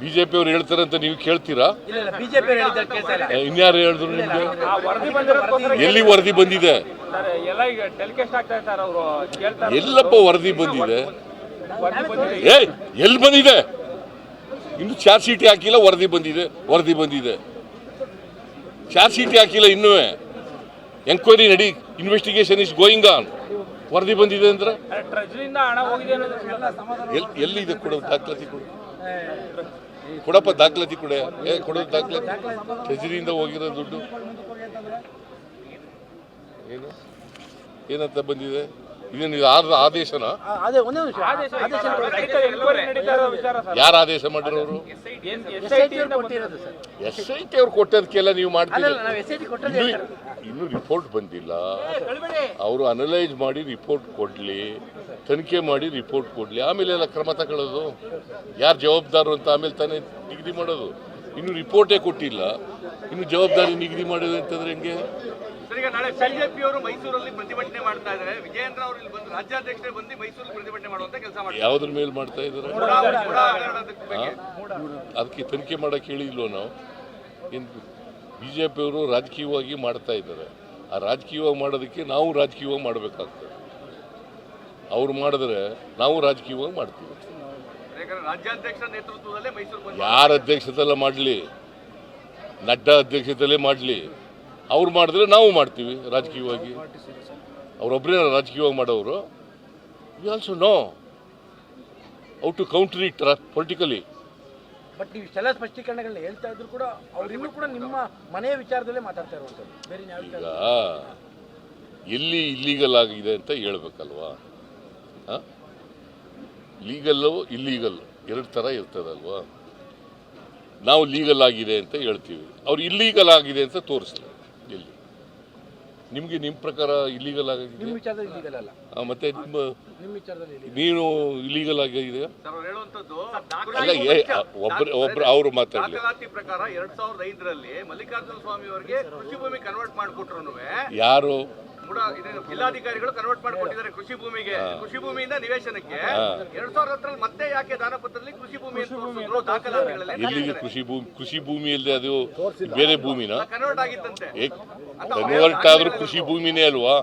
BJP ಅವರು ಹೇಳ್ತಾರೆ ಅಂತ ನೀವು ಕೇಳ್ತೀರಾ? ಇಲ್ಲ ಇಲ್ಲ ಬಿಜೆಪಿ ಹೇಳಿದ್ರೆ ಕೇಳ್ತಾ ಇಲ್ಲ ಏ, ಇನ್ಯಾರು ಹೇಳಿದ್ರು ನಿಮ್ಗೆ? ಎಲ್ಲಿ ವರದಿ ಬಂದಿದೆ? ಸರ್ ಎಲ್ಲ ಈಗ ಆಗ್ತಾ ಇದೆ ಸರ್ ಅವರು. ಕೇಳ್ತಾರೆ. ಎಲ್ಲಪ್ಪ ವರದಿ ಬಂದಿದೆ? ಏ ಎಲ್ಲಿ ಬಂದಿದೆ? ಇನ್ನು ಚಾರ್ಜ್ ಶೀಟ್ ಹಾಕಿಲ್ಲ ವರದಿ ಬಂದಿದೆ ವರದಿ ಬಂದಿದೆ. ಚಾರ್ಜ್ ಶೀಟ್ ಹಾಕಿಲ್ಲ ಇನ್ನೂ. ಎಂಕ್ವೈರಿ ನಡಿ ಇನ್ವೆಸ್ಟಿಗೇಷನ್ ಇಸ್ ಗೋಯಿಂಗ್ ಆನ್ ವರದಿ ಬಂದಿದೆ ಅಂದ್ರೆ? ಎಲ್ಲಿದೆ ಕೊಡೋ ದಾಖಲಾತಿ ಕೊಡು. ಕೊಡಪ್ಪ ದಾಖಲಾತಿ ಕೊಡ. ಏ ಕೊಡೋದು ದಾಖಲಾತಿ. ಟ್ರೆಜರಿಯಿಂದ ಹೋಗಿರೋ ದುಡ್ಡು. ಏನು? ಏನಂತ ಬಂದಿದೆ? ಇದೇನು ಇದು ಆದ ಆದೇಶನ? ಯಾರು ಆದೇಶ ಮಾಡಿರೋರು? ಎಸ್ ಐ ಟಿ ಅವ್ರು ಕೊಟ್ಟದಕ್ಕೆಲ್ಲ ನೀವು ಮಾಡ್ತೀರಿ? ಇನ್ನು ರಿಪೋರ್ಟ್ ಬಂದಿಲ್ಲ. ಅವರು ಅನಲೈಸ್ ಮಾಡಿ ರಿಪೋರ್ಟ್ ಕೊಡ್ಲಿ. ತನಿಖೆ ಮಾಡಿ ರಿಪೋರ್ಟ್ ಕೊಡ್ಲಿ. ಆಮೇಲೆ ಎಲ್ಲ ಕ್ರಮ ತಗೊಳ್ಳೋದು. ಯಾರು ಜವಾಬ್ದಾರು ಅಂತ ಆಮೇಲೆ ತಾನೇ ನಿಗದಿ ಮಾಡೋದು. ಇನ್ನು ರಿಪೋರ್ಟೇ ಕೊಟ್ಟಿಲ್ಲ. ಇನ್ನು ಜವಾಬ್ದಾರಿ ನಿಗದಿ ಮಾಡೋದು ಅಂತಂದ್ರೆ ಹೆಂಗೆ? ಸರ್ ಈಗ ನಾಳೆ ಬಿಜೆಪಿ ಅವರು ಮೈಸೂರಲ್ಲಿ ಪ್ರತಿಭಟನೆ ಮಾಡ್ತಾ ಇದ್ದಾರೆ. ವಿಜಯೇಂದ್ರ ಅವರು ಇಲ್ಲಿ ಬಂದು ರಾಜ್ಯಾಧ್ಯಕ್ಷರೇ ಬಂದು ಮೈಸೂರಲ್ಲಿ ಪ್ರತಿಭಟನೆ ಮಾಡುವಂತ ಕೆಲಸ ಮಾಡಿ ಯಾವ್ದ್ರ ಮೇಲೆ ಮಾಡ್ತಾ ಇದ್ದಾರೆ? ಬಗ್ಗೆ. ಅದಕ್ಕೆ ತನಿಖೆ ಮಾಡಕ್ಕೆ ಹೇಳಿಲ್ವೋ ನಾವು? ಬಿಜೆಪಿ ಅವರು ರಾಜಕೀಯವಾಗಿ ಮಾಡ್ತಾ ಇದ್ದಾರೆ. ಆ ರಾಜಕೀಯವಾಗಿ ಮಾಡೋದಕ್ಕೆ ನಾವು ರಾಜಕೀಯವಾಗಿ ಮಾಡಬೇಕಾಗ್ತದೆ. ಅವ್ರು ಮಾಡಿದ್ರೆ ನಾವು ರಾಜಕೀಯವಾಗಿ ಮಾಡ್ತೀವಿ. ಯಾರ ಅಧ್ಯಕ್ಷತೆಲ್ಲ ಮಾಡಲಿ. ನಡ್ಡಾ ಅಧ್ಯಕ್ಷತೆಯಲ್ಲೇ ಮಾಡಲಿ. ಅವ್ರು ಮಾಡಿದ್ರೆ ನಾವು ಮಾಡ್ತೀವಿ ರಾಜಕೀಯವಾಗಿ. ಅವರೊಬ್ಬರೇ ರಾಜಕೀಯವಾಗಿ ಮಾಡೋರು. We also know out to counter it politically but ನೀವು ಇಷ್ಟೆಲ್ಲ ಸ್ಪಷ್ಟೀಕರಣಗಳನ್ನ ಹೇಳ್ತಾ ಇದ್ರು ಕೂಡ ಅವ್ರು ಇನ್ನೂ ಕೂಡ ನಿಮ್ಮ ಮನೆಯ ವಿಚಾರದಲ್ಲೇ ಮಾತಾಡ್ತಾ ಇರುವಂಥದ್ದು. ಬೇರೆ ಈಗ ಎಲ್ಲಿ ಇಲ್ಲೀಗಲ್ ಆಗಿದೆ ಅಂತ ಹೇಳ್ಬೇಕಲ್ವಾ? ಲೀಗಲ್ಲು ಇಲ್ಲೀಗಲ್ ಎರಡು ಥರ ಇರ್ತದಲ್ವಾ? ನಾವು ಲೀಗಲ್ ಆಗಿದೆ ಅಂತ ಹೇಳ್ತೀವಿ. ಅವ್ರು ಇಲ್ಲೀಗಲ್ ಆಗಿದೆ ಅಂತ ತೋರಿಸ್ಲಿ. ಎಲ್ಲಿ ನಿಮಗೆ ನಿಮ್ಮ ಪ್ರಕಾರ ಇಲ್ಲೀಗಲ್ ಆಗಿದೆ ನಿಮ್ಮ ವಿಚಾರದಲ್ಲಿ ಇಲ್ಲಿಗಲ್ ಅಲ್ಲ. ಮತ್ತೆ ನಿಮ್ಮ ನಿಮ್ಮ ವಿಚಾರದಲ್ಲಿ illegal. ನೀನು ಇಲ್ಲೀಗಲ್ ಆಗಿದೆ ಸರ್ ಅವ್ರು ಹೇಳುವಂತದ್ದು ಅಲ್ಲ ಏ ಒಬ್ರು ಒಬ್ರು ಅವರು ಮಾತಾಡಲಿ. ಪ್ರಕಾರ ಎರಡ್ ಸಾವಿರದ ಐದರಲ್ಲಿ ಮಲ್ಲಿಕಾರ್ಜುನ ಸ್ವಾಮಿ ಅವರಿಗೆ ಕೃಷಿ ಭೂಮಿ ಕನ್ವರ್ಟ್ ಮಾಡಿಕೊಟ್ರು ಯಾರು? ಕೂಡ ಜಿಲ್ಲಾಧಿಕಾರಿಗಳು ಕನ್ವರ್ಟ್ ಮಾಡಿಕೊಟ್ಟಿದ್ದಾರೆ ಕೃಷಿ ಭೂಮಿಗೆ. ಕೃಷಿ ಭೂಮಿಯಿಂದ ನಿವೇಶನಕ್ಕೆ. ಎರಡ್ ಸಾವಿರದ ಹತ್ತರಲ್ಲಿ ಮತ್ತೆ ಯಾಕೆ ದಾನಪತ್ರದಲ್ಲಿ ಕೃಷಿ ಭೂಮಿ ಎಲ್ಲಿಗೆ ಕೃಷಿ ಭೂಮಿ ಕೃಷಿ ಭೂಮಿಯಲ್ಲಿ ಅದು ಬೇರೆ ಭೂಮಿನ? ಕನ್ವರ್ಟ್ ಆಗಿತ್ತಂತೆ. ಕನ್ವರ್ಟ್ ಆದ್ರೂ ಕೃಷಿ ಭೂಮಿನೇ ಅಲ್ವಾ?